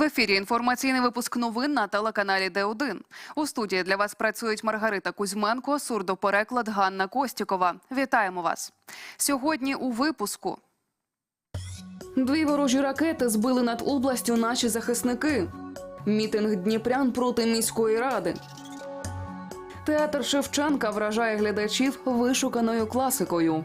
В ефірі інформаційний випуск новин на телеканалі Д1. У студії для вас працюють Маргарита Кузьменко, сурдопереклад Ганна Костікова. Вітаємо вас. Сьогодні у випуску. Дві ворожі ракети збили над областю наші захисники. Мітинг Дніпрян проти міської ради. Театр Шевченка вражає глядачів вишуканою класикою.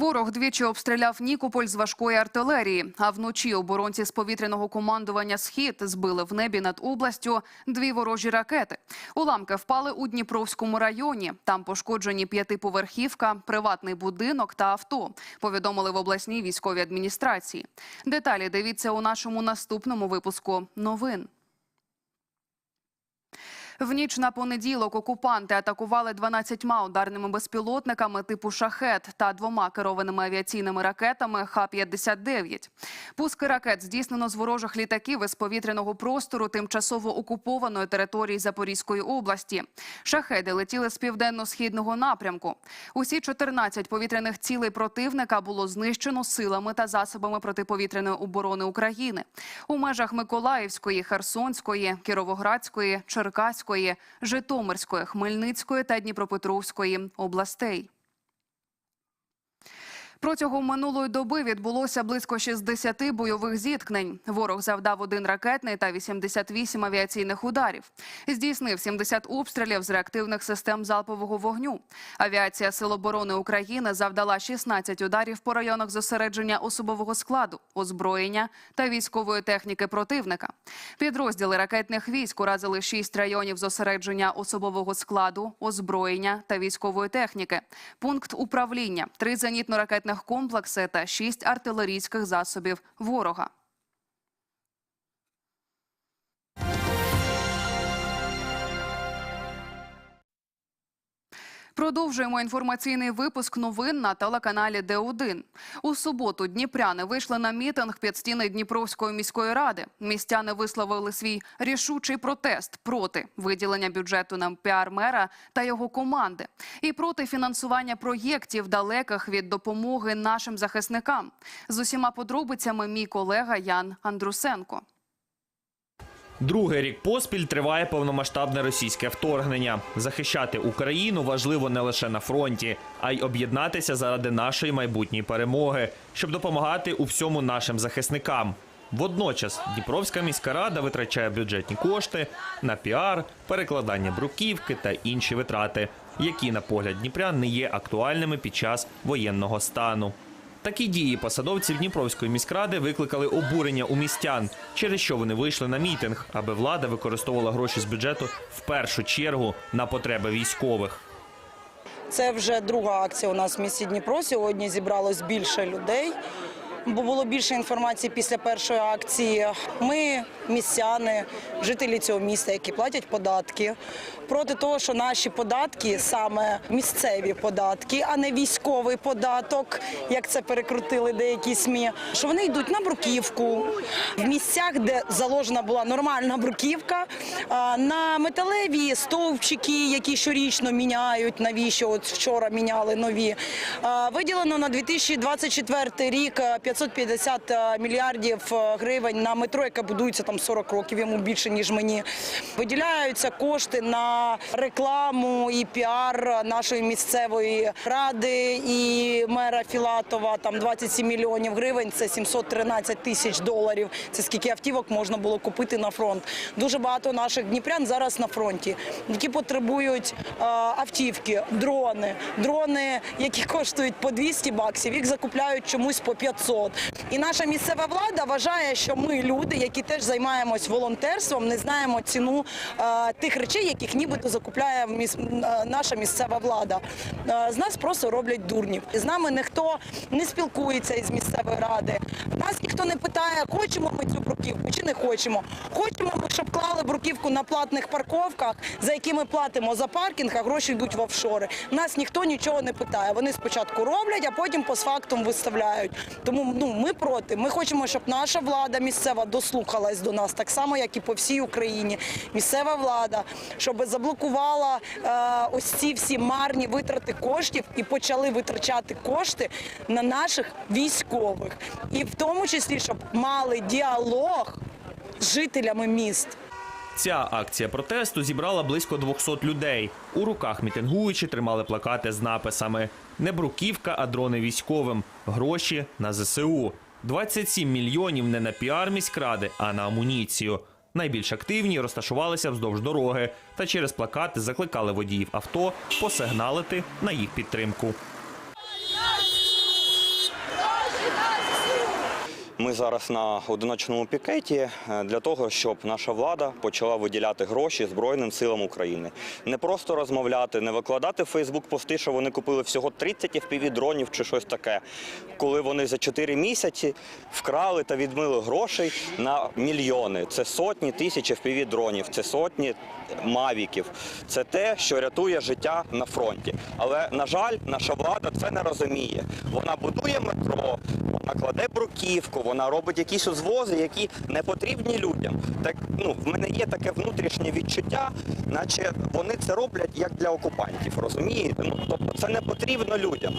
Ворог двічі обстріляв Нікополь з важкої артилерії. А вночі оборонці з повітряного командування Схід збили в небі над областю дві ворожі ракети. Уламки впали у Дніпровському районі. Там пошкоджені п'ятиповерхівка, приватний будинок та авто. Повідомили в обласній військовій адміністрації. Деталі дивіться у нашому наступному випуску новин. В ніч на понеділок окупанти атакували 12 ударними безпілотниками типу «Шахет» та двома керованими авіаційними ракетами Х-59. Пуски ракет здійснено з ворожих літаків із повітряного простору тимчасово окупованої території Запорізької області. Шахеди летіли з південно-східного напрямку. Усі 14 повітряних цілей противника було знищено силами та засобами протиповітряної оборони України. У межах Миколаївської, Херсонської, Кіровоградської, Черкаської, Житомирської, Хмельницької та Дніпропетровської областей. Протягом минулої доби відбулося близько 60 бойових зіткнень. Ворог завдав один ракетний та 88 авіаційних ударів. Здійснив 70 обстрілів з реактивних систем залпового вогню. Авіація Сил оборони України завдала 16 ударів по районах зосередження особового складу, озброєння та військової техніки противника. Підрозділи ракетних військ уразили 6 районів зосередження особового складу, озброєння та військової техніки, пункт управління, три зенітно-ракетних комплекси та шість артилерійських засобів ворога. Продовжуємо інформаційний випуск новин на телеканалі Д1. У суботу дніпряни вийшли на мітинг під стіни Дніпровської міської ради. Містяни висловили свій рішучий протест проти виділення бюджету на піар-мера та його команди і проти фінансування проєктів далеких від допомоги нашим захисникам. З усіма подробицями мій колега Ян Андрусенко. Другий рік поспіль триває повномасштабне російське вторгнення. Захищати Україну важливо не лише на фронті, а й об'єднатися заради нашої майбутньої перемоги, щоб допомагати у всьому нашим захисникам. Водночас Дніпровська міська рада витрачає бюджетні кошти на піар, перекладання бруківки та інші витрати, які, на погляд Дніпрян, не є актуальними під час воєнного стану. Такі дії посадовців Дніпровської міськради викликали обурення у містян, через що вони вийшли на мітинг, аби влада використовувала гроші з бюджету в першу чергу на потреби військових. Це вже друга акція у нас в місті Дніпро. Сьогодні зібралось більше людей. Бо було більше інформації після першої акції. Ми, містяни, жителі цього міста, які платять податки, проти того, що наші податки саме місцеві податки, а не військовий податок, як це перекрутили деякі СМІ, що вони йдуть на бруківку в місцях, де заложена була нормальна бруківка, на металеві стовпчики, які щорічно міняють. Навіщо от вчора міняли нові? Виділено на 2024 рік 550 мільярдів е, гривень на метро, яке будується там 40 років, йому більше ніж мені. Виділяються кошти на рекламу і піар нашої місцевої ради і мера Філатова. Там 27 мільйонів гривень. Це 713 тисяч доларів. Це скільки автівок можна було купити на фронт. Дуже багато наших дніпрян зараз на фронті, які потребують е, автівки, дрони, дрони, які коштують по 200 баксів. Їх закупляють чомусь по 500. 500. І наша місцева влада вважає, що ми, люди, які теж займаємось волонтерством, не знаємо ціну е, тих речей, яких нібито закупляє міс... е, наша місцева влада. Е, з нас просто роблять дурнів. З нами ніхто не спілкується із місцевої ради. Нас ніхто не питає, хочемо ми цю бруківку чи не хочемо. Хочемо ми, щоб клали бруківку на платних парковках, за які ми платимо за паркінг, а гроші йдуть в офшори. Нас ніхто нічого не питає. Вони спочатку роблять, а потім постфактум виставляють. Тому ну ми проти. Ми хочемо, щоб наша влада місцева дослухалась до нас, так само як і по всій Україні. Місцева влада, щоб заблокувала е, ось ці всі марні витрати коштів і почали витрачати кошти на наших військових, і в тому числі, щоб мали діалог з жителями міст. Ця акція протесту зібрала близько 200 людей. У руках мітингуючі тримали плакати з написами «Не бруківка, а дрони військовим. Гроші на ЗСУ». 27 мільйонів не на піар міськради, а на амуніцію. Найбільш активні розташувалися вздовж дороги та через плакати закликали водіїв авто посигналити на їх підтримку. Ми зараз на одиночному пікеті е, для того, щоб наша влада почала виділяти гроші Збройним силам України. Не просто розмовляти, не викладати в Фейсбук пости, що вони купили всього 30 fpv дронів чи щось таке. Коли вони за 4 місяці вкрали та відмили грошей на мільйони. Це сотні тисяч fpv дронів, це сотні мавіків. Це те, що рятує життя на фронті. Але на жаль, наша влада це не розуміє. Вона будує метро, вона кладе бруківку, вона робить якісь узвози, які не потрібні людям. Так ну в мене є таке внутрішнє відчуття, наче вони це роблять як для окупантів. Розумієте? Ну тобто це не потрібно людям.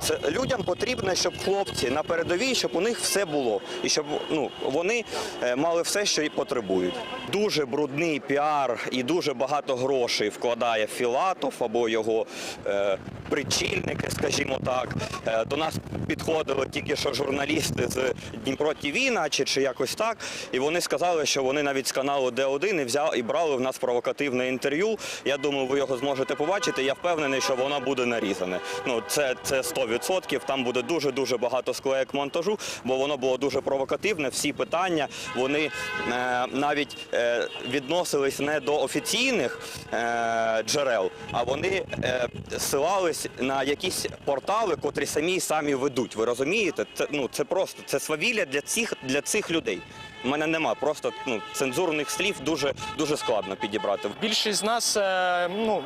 Це людям потрібно, щоб хлопці на передовій, щоб у них все було, і щоб ну вони е, мали все, що і потребують. Дуже брудний піар і дуже багато грошей вкладає Філатов або його е, причільники, скажімо так. Е, до нас підходили тільки що журналісти з Дніпро ТВ, наче чи якось так, і вони сказали, що вони навіть з каналу Д1 і взяли і брали в нас провокативне інтерв'ю. Я думаю, ви його зможете побачити. Я впевнений, що воно буде нарізане. Ну це, це 100%. Там буде дуже дуже багато склеєк монтажу, бо воно було дуже провокативне. Всі питання вони е, навіть е, відносились не до офіційних е, джерел, а вони е, ссилались на якісь портали, котрі самі самі ведуть. Ви розумієте? Це ну це просто це свавілля для цих для цих людей. У мене нема просто ну цензурних слів дуже дуже складно підібрати. Більшість з нас, е, ну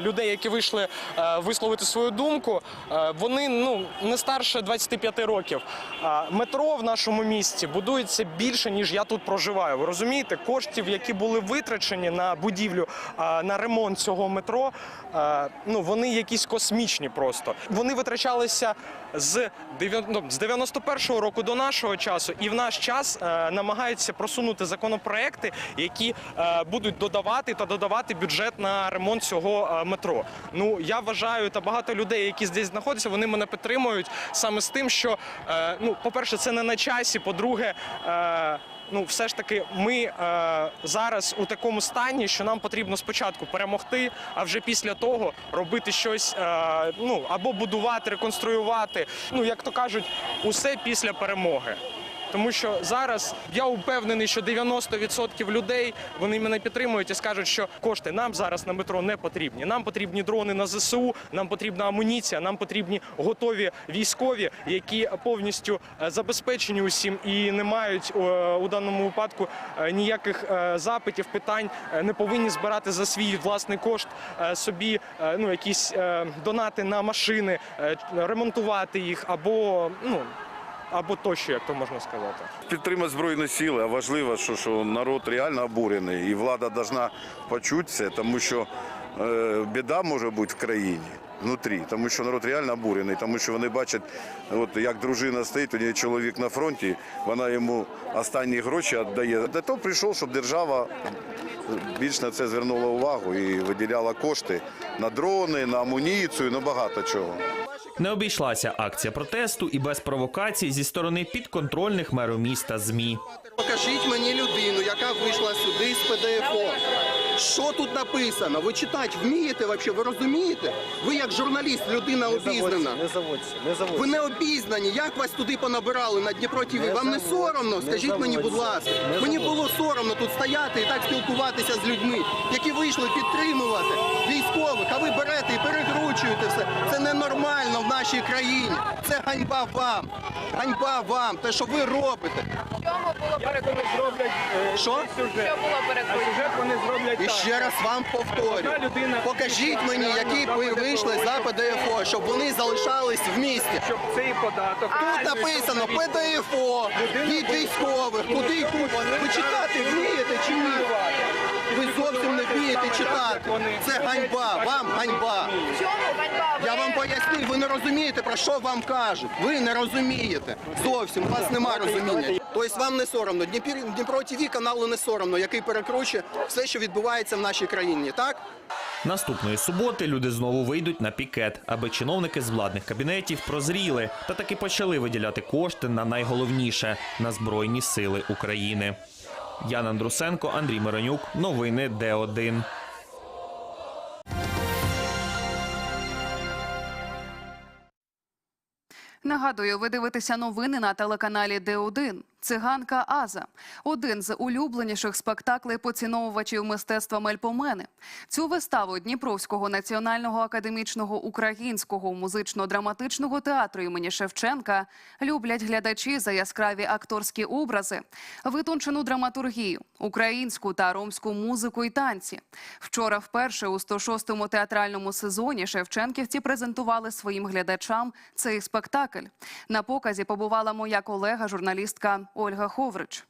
людей, які вийшли е, висловити свою думку, е, вони ну не старше 25 років. Метро в нашому місті будується більше ніж я тут проживаю. Ви розумієте, коштів, які були витрачені на будівлю, на ремонт цього метро, е, ну вони якісь космічні просто. Вони витрачалися з дев'ян- ну, 91-го року до нашого часу, і в наш час е, намагаються просунути законопроекти, які е, будуть додавати та додавати бюджет на ремонт цього е, метро. Ну я вважаю, та багато людей, які здесь знаходяться, вони мене підтримують саме з тим, що е, ну, по-перше, це не на часі. По-друге, е, Ну, все ж таки, ми е, зараз у такому стані, що нам потрібно спочатку перемогти, а вже після того робити щось, е, ну або будувати, реконструювати. Ну як то кажуть, усе після перемоги. Тому що зараз я упевнений, що 90% людей вони мене підтримують і скажуть, що кошти нам зараз на метро не потрібні. Нам потрібні дрони на ЗСУ, нам потрібна амуніція, нам потрібні готові військові, які повністю е, забезпечені усім і не мають е, у даному випадку е, ніяких запитів, питань, не повинні збирати за свій власний кошт собі ну якісь донати на машини, ремонтувати їх або ну або тощо, як то можна сказати. Підтримати Збройні сили, а важливо, що, що народ реально обурений, і влада повинна почути тому що е, біда може бути в країні. Внутрі, тому що народ реально обурений, тому що вони бачать, от як дружина стоїть, у неї чоловік на фронті, вона йому останні гроші віддає. Для того прийшов, щоб держава більш на це звернула увагу і виділяла кошти на дрони, на амуніцію, на багато чого. Не обійшлася акція протесту і без провокацій зі сторони підконтрольних меру міста ЗМІ. Покажіть мені людину, яка вийшла сюди з ПДФО. Що тут написано? Ви читати вмієте взагалі? Ви розумієте? Ви як журналіст, людина обізнана. Не заводься, не заводься. Ви не обізнані. Як вас туди понабирали на Дніпро ТВ? Вам не соромно? не Скажіть мені, будь ласка. не Мені було соромно тут стояти і так спілкуватися з людьми, які вийшли підтримувати військових, а ви берете і перекручуєте все. Це ненормально в нашій країні. Це ганьба вам. Ганьба вам. Те, що ви робите. Як вони зроблять е, Що? сюжет? А сюжет вони зроблять. Ще раз вам повторю. Покажіть мені, які ви вийшли за ПДФО, щоб вони залишались в місті. Щоб цей податок... Тут написано ПДФО від військових. Куди йдуть. Ви читати вмієте чи ні? Ви зовсім не вмієте читати. Це ганьба. Вам ганьба. Я вам пояснив, ви не розумієте, про що вам кажуть. Ви не розумієте. Зовсім у вас нема розуміння. Тобто вам не соромно. Дніпро ТВ каналу не соромно, який перекручує все, що відбувається в нашій країні. Так? Наступної суботи люди знову вийдуть на пікет, аби чиновники з владних кабінетів прозріли та таки почали виділяти кошти на найголовніше на збройні сили України. Ян Андрусенко, Андрій Миронюк. Новини Д1. Нагадую, ви дивитеся новини на телеканалі Д1. Циганка Аза один з улюбленіших спектаклей поціновувачів мистецтва Мельпомени. Цю виставу Дніпровського національного академічного українського музично-драматичного театру імені Шевченка люблять глядачі за яскраві акторські образи, витончену драматургію, українську та ромську музику і танці. Вчора вперше у 106-му театральному сезоні Шевченківці презентували своїм глядачам цей спектакль. На показі побувала моя колега, журналістка Ольга Ховрич.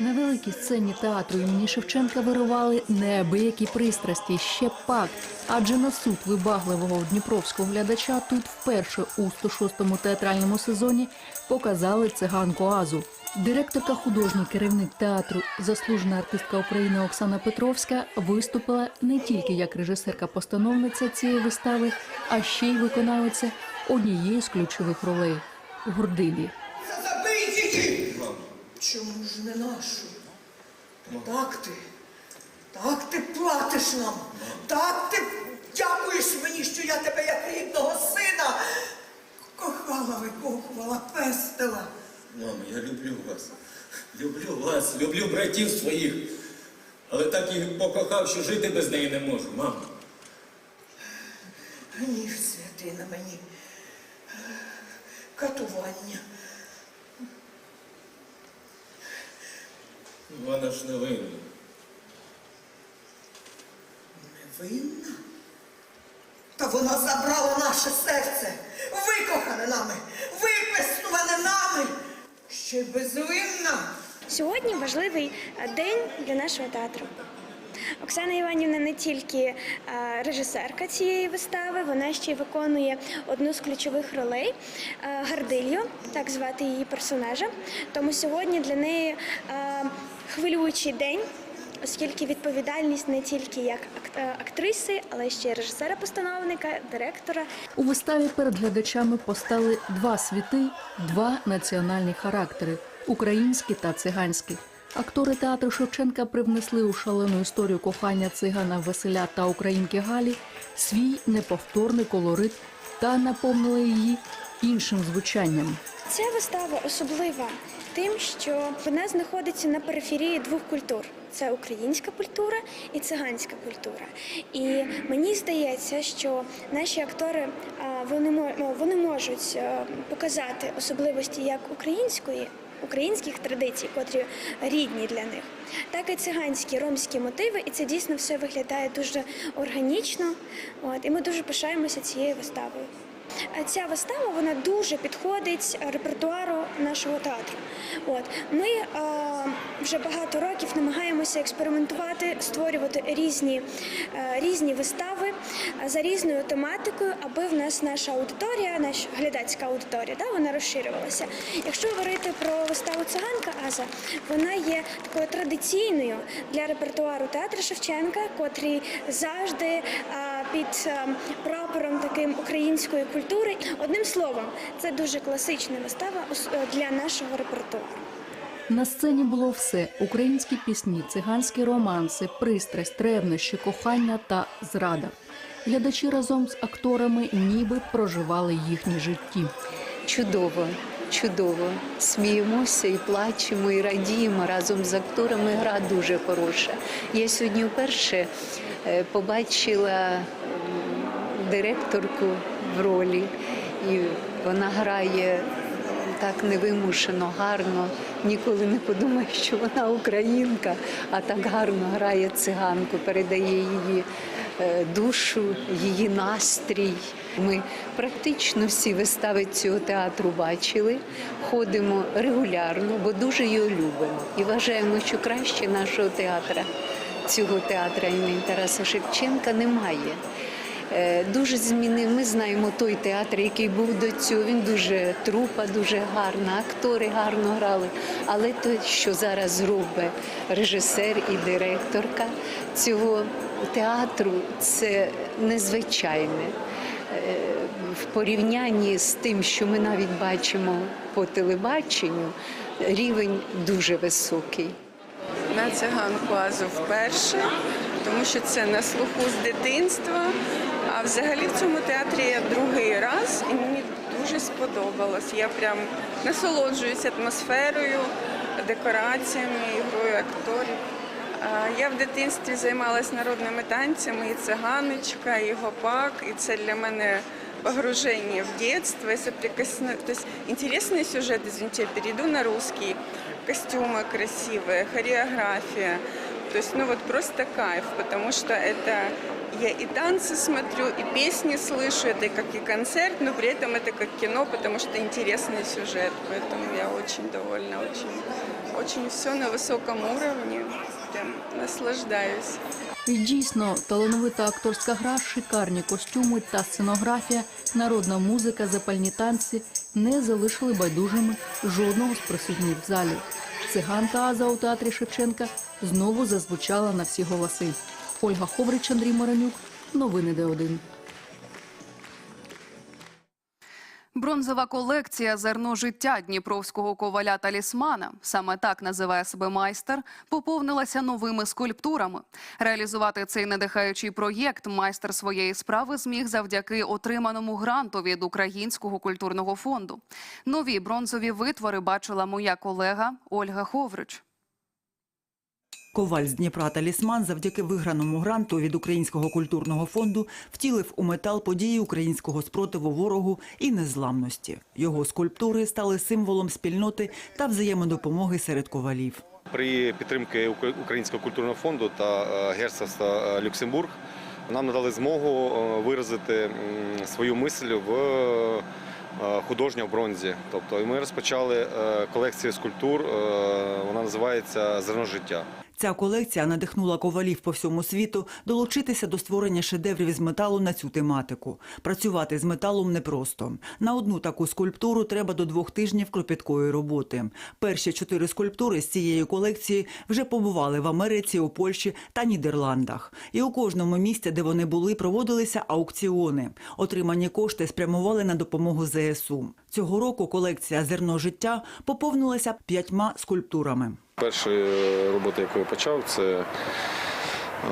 На великій сцені театру імені Шевченка вирували неабиякі пристрасті, ще пак. Адже на суд вибагливого дніпровського глядача тут вперше у 106-му театральному сезоні показали циганку Азу. Директорка, художній керівник театру, заслужена артистка України Оксана Петровська виступила не тільки як режисерка-постановниця цієї вистави, а ще й виконавиця однієї з ключових ролей Гордилі. Чому ж не нашу? Так ти, так ти платиш нам, так ти дякуєш мені, що я тебе як рідного сина кохала, викохувала, пестила. Мамо, я люблю вас. Люблю вас, люблю братів своїх. Але так їх покохав, що жити без неї не можу, мамо. Гнів святий на мені, катування. Вона ж не винна. Невинна? Та вона забрала наше серце, викохане нами, випестуване нами, ще й безвинна. Сьогодні важливий е, день для нашого театру. Оксана Іванівна не тільки е, режисерка цієї вистави, вона ще й виконує одну з ключових ролей е, Гардилью, так звати її персонажа. Тому сьогодні для неї хвилюючий день, оскільки відповідальність не тільки як е, актриси, але ще й режисера-постановника, директора У виставі перед глядачами постали два світи, два національні характери український та циганський. Актори театру Шевченка привнесли у шалену історію кохання цигана Василя та українки Галі свій неповторний колорит та наповнили її іншим звучанням. Ця вистава особлива тим, що вона знаходиться на периферії двох культур: це українська культура і циганська культура. І мені здається, що наші актори вони ну, вони можуть е, показати особливості як української. Українських традицій, котрі рідні для них, так і циганські ромські мотиви, і це дійсно все виглядає дуже органічно. От і ми дуже пишаємося цією виставою. Ця вистава вона дуже підходить репертуару нашого театру. От ми е, вже багато років намагаємося експериментувати, створювати різні, е, різні вистави е, за різною тематикою, аби в нас наша аудиторія, наша глядацька аудиторія, да, вона розширювалася. Якщо говорити про виставу Циганка Аза, вона є такою традиційною для репертуару театру Шевченка, котрий завжди е, під е, прапором таким української культури. Одним словом, це дуже класична вистава е, для нашого репертуару. На сцені було все: українські пісні, циганські романси, пристрасть, ревнощі, кохання та зрада. Глядачі разом з акторами ніби проживали їхні житті. Чудово, чудово. Сміємося і плачемо, і радіємо разом з акторами. Гра дуже хороша. Я сьогодні вперше е, побачила директорку в ролі, і вона грає так невимушено, гарно. Ніколи не подумаю, що вона українка, а так гарно грає циганку, передає її е, душу, її настрій. Ми практично всі вистави цього театру бачили, ходимо регулярно, бо дуже його любимо і вважаємо, що краще нашого театра, цього театра імені Тараса Шевченка немає. Е, Дуже змінив. Ми знаємо той театр, який був до цього. Він дуже трупа, дуже гарна, актори гарно грали. Але те, що зараз робить режисер і директорка цього театру, це незвичайне. Е, В порівнянні з тим, що ми навіть бачимо по телебаченню, рівень дуже високий. На циганку Азу вперше, тому що це на слуху з дитинства. А взагалі в цьому театрі я другий раз і мені дуже сподобалось. Я прям насолоджуюсь атмосферою, декораціями, ігрою акторів. Я в дитинстві займалась народними танцями, і циганочка, і гопак, і це для мене погружение в детство, соприкосновение. То есть интересный сюжет, извините, я перейду на русский. Костюмы красивые, хореография. То есть, ну вот просто кайф, потому что это я и танцы смотрю, и песни слышу, это как и концерт, но при этом это как кино, потому что интересный сюжет. Поэтому я очень довольна, очень, очень все на высоком уровне. Прям наслаждаюсь. Дійсно талановита акторська гра, шикарні костюми та сценографія, народна музика, запальні танці не залишили байдужими жодного з присутніх в залі. Циганка Аза у театрі Шевченка знову зазвучала на всі голоси. Ольга Ховрич, Андрій Моранюк. Новини Д1. Бронзова колекція зерно життя дніпровського коваля талісмана, саме так називає себе майстер, поповнилася новими скульптурами. Реалізувати цей надихаючий проєкт майстер своєї справи зміг завдяки отриманому гранту від Українського культурного фонду. Нові бронзові витвори бачила моя колега Ольга Ховрич. Коваль з Дніпра талісман завдяки виграному гранту від Українського культурного фонду втілив у метал події українського спротиву ворогу і незламності. Його скульптури стали символом спільноти та взаємодопомоги серед ковалів. При підтримці Українського культурного фонду та е, герцогства е, Люксембург нам надали змогу е, виразити свою мисль в художньо в бронзі. Тобто ми розпочали колекцію скульптур. Вона називається Зерно життя. Ця колекція надихнула ковалів по всьому світу долучитися до створення шедеврів із металу на цю тематику. Працювати з металом непросто. На одну таку скульптуру треба до двох тижнів кропіткої роботи. Перші чотири скульптури з цієї колекції вже побували в Америці, у Польщі та Нідерландах. І у кожному місці, де вони були, проводилися аукціони. Отримані кошти спрямували на допомогу ЗСУ. Цього року колекція Зерно життя поповнилася п'ятьма скульптурами. Перша робота, яку я почав, це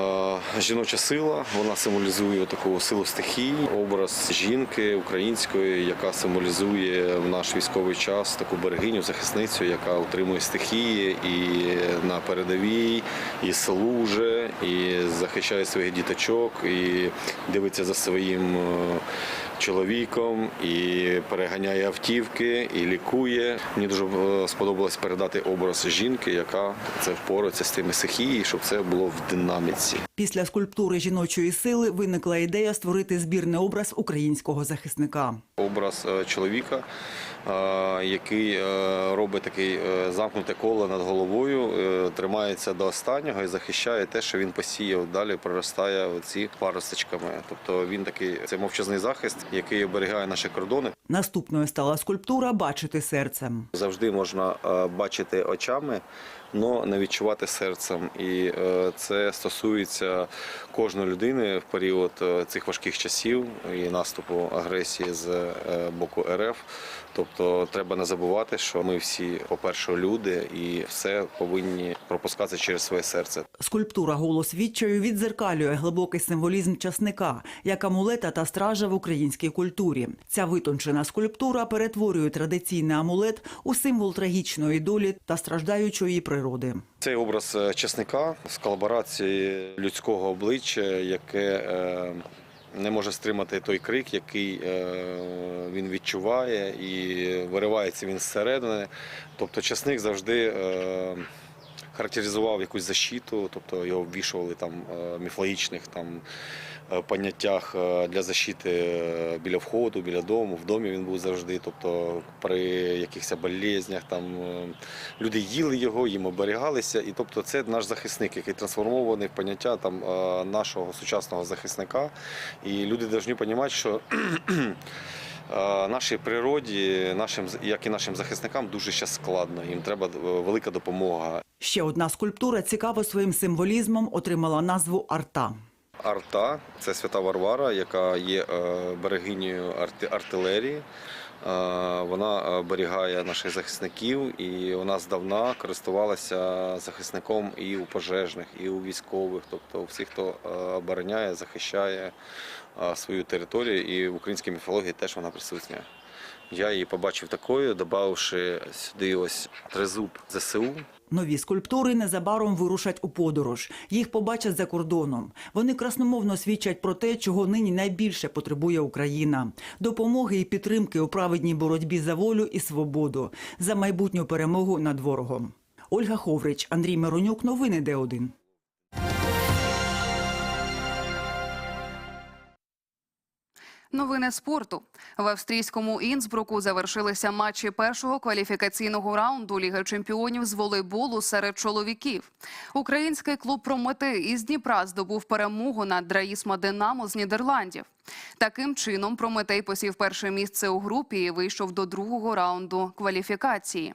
е, жіноча сила. Вона символізує таку силу стихій, образ жінки української, яка символізує в наш військовий час таку берегиню, захисницю, яка утримує стихії і на передовій, і служить, і захищає своїх діточок, і дивиться за своїм. Чоловіком і переганяє автівки, і лікує. Мені дуже е, сподобалось передати образ жінки, яка це впорається з тими стихії, щоб це було в динаміці. Після скульптури жіночої сили виникла ідея створити збірний образ українського захисника. Образ е, чоловіка, е, який робить таке е, замкнуте коло над головою, тримається до останнього і захищає те, що він посіяв. Далі проростає ці паросточками. Тобто він такий це мовчазний захист. Який оберігає наші кордони. Наступною стала скульптура Бачити серцем. Завжди можна е, бачити очами, але не відчувати серцем. І е, це стосується кожної людини в період е, цих важких часів і наступу агресії з боку РФ. Тобто треба не забувати, що ми всі, по-перше, люди, і все повинні пропускатися через своє серце. Скульптура голос відчаю відзеркалює глибокий символізм часника, як амулета та стража в українській культурі. Ця витончена скульптура перетворює традиційний амулет у символ трагічної долі та страждаючої природи. Цей образ е, чесника з колаборації людського обличчя, яке е, не може стримати той крик, який е, він відчуває, і виривається він зсередини. Тобто чесник завжди е, характеризував якусь защиту, тобто його ввішували там е, міфологічних там поняттях е, для защити е, біля входу, біля дому. В домі він був завжди. Тобто при якихось болезнях там е, люди їли його, їм оберігалися. І тобто це наш захисник, який трансформований в поняття там е, нашого сучасного захисника. І люди повинні розуміти, що е, нашій природі, нашим як і нашим захисникам, дуже зараз складно. Їм треба е, велика допомога. Ще одна скульптура цікаво своїм символізмом отримала назву Арта. Арта це свята Варвара, яка є е, берегинею артилерії. Е, Вона е, оберігає наших захисників, і вона здавна користувалася захисником і у пожежних, і у військових, тобто всіх, хто обороняє, захищає свою територію. І в українській міфології теж вона присутня. Я її побачив такою, додавши сюди ось тризуб ЗСУ. Нові скульптури незабаром вирушать у подорож. Їх побачать за кордоном. Вони красномовно свідчать про те, чого нині найбільше потребує Україна: допомоги і підтримки у праведній боротьбі за волю і свободу, за майбутню перемогу над ворогом. Ольга Ховрич, Андрій Миронюк. Новини Д1. Новини спорту в австрійському Інсбруку завершилися матчі першого кваліфікаційного раунду Ліги чемпіонів з волейболу серед чоловіків. Український клуб Прометей із Дніпра здобув перемогу над Драїсма Динамо з Нідерландів. Таким чином, Прометей посів перше місце у групі і вийшов до другого раунду кваліфікації.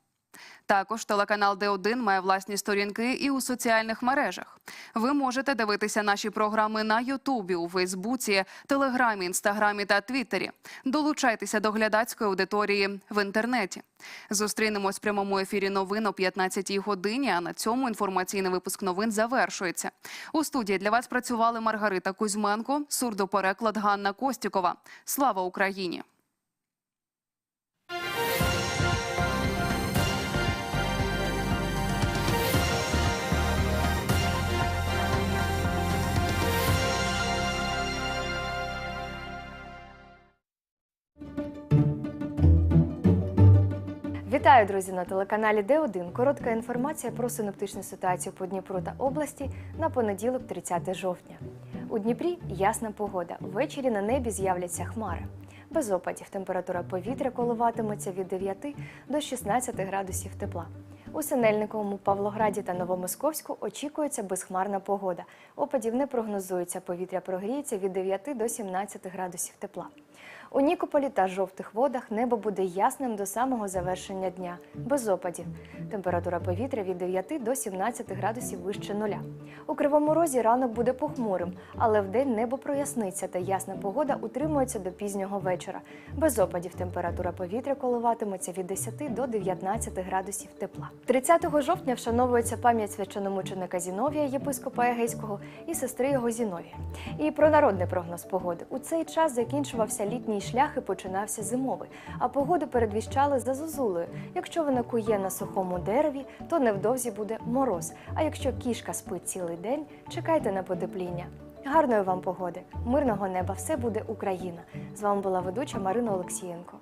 Також телеканал Д1 має власні сторінки і у соціальних мережах. Ви можете дивитися наші програми на Ютубі, у Фейсбуці, Телеграмі, Інстаграмі та Твіттері. Долучайтеся до глядацької аудиторії в інтернеті. Зустрінемось в прямому ефірі новин о 15-й годині. А на цьому інформаційний випуск новин завершується. У студії для вас працювали Маргарита Кузьменко, сурдопереклад Ганна Костюкова. Слава Україні! Вітаю, друзі, на телеканалі Д1. Коротка інформація про синоптичну ситуацію по Дніпру та області на понеділок, 30 жовтня. У Дніпрі ясна погода. Ввечері на небі з'являться хмари. Без опадів температура повітря коливатиметься від 9 до 16 градусів тепла. У Синельниковому, Павлограді та Новомосковську очікується безхмарна погода. Опадів не прогнозується. Повітря прогріється від 9 до 17 градусів тепла. У Нікополі та жовтих водах небо буде ясним до самого завершення дня, без опадів. Температура повітря від 9 до 17 градусів вище нуля. У Кривому Розі ранок буде похмурим, але вдень небо проясниться та ясна погода утримується до пізнього вечора. Без опадів температура повітря коливатиметься від 10 до 19 градусів тепла. 30 жовтня вшановується пам'ять священомученика Зіновія, єпископа Егейського і сестри його Зіновія. І про народний прогноз погоди. У цей час закінчувався літній шлях і починався зимовий, а погоду передвіщали за зозулею. Якщо вона кує на сухому дереві, то невдовзі буде мороз. А якщо кішка спить цілий день, чекайте на потепління. Гарної вам погоди, мирного неба, все буде Україна. З вами була ведуча Марина Олексієнко.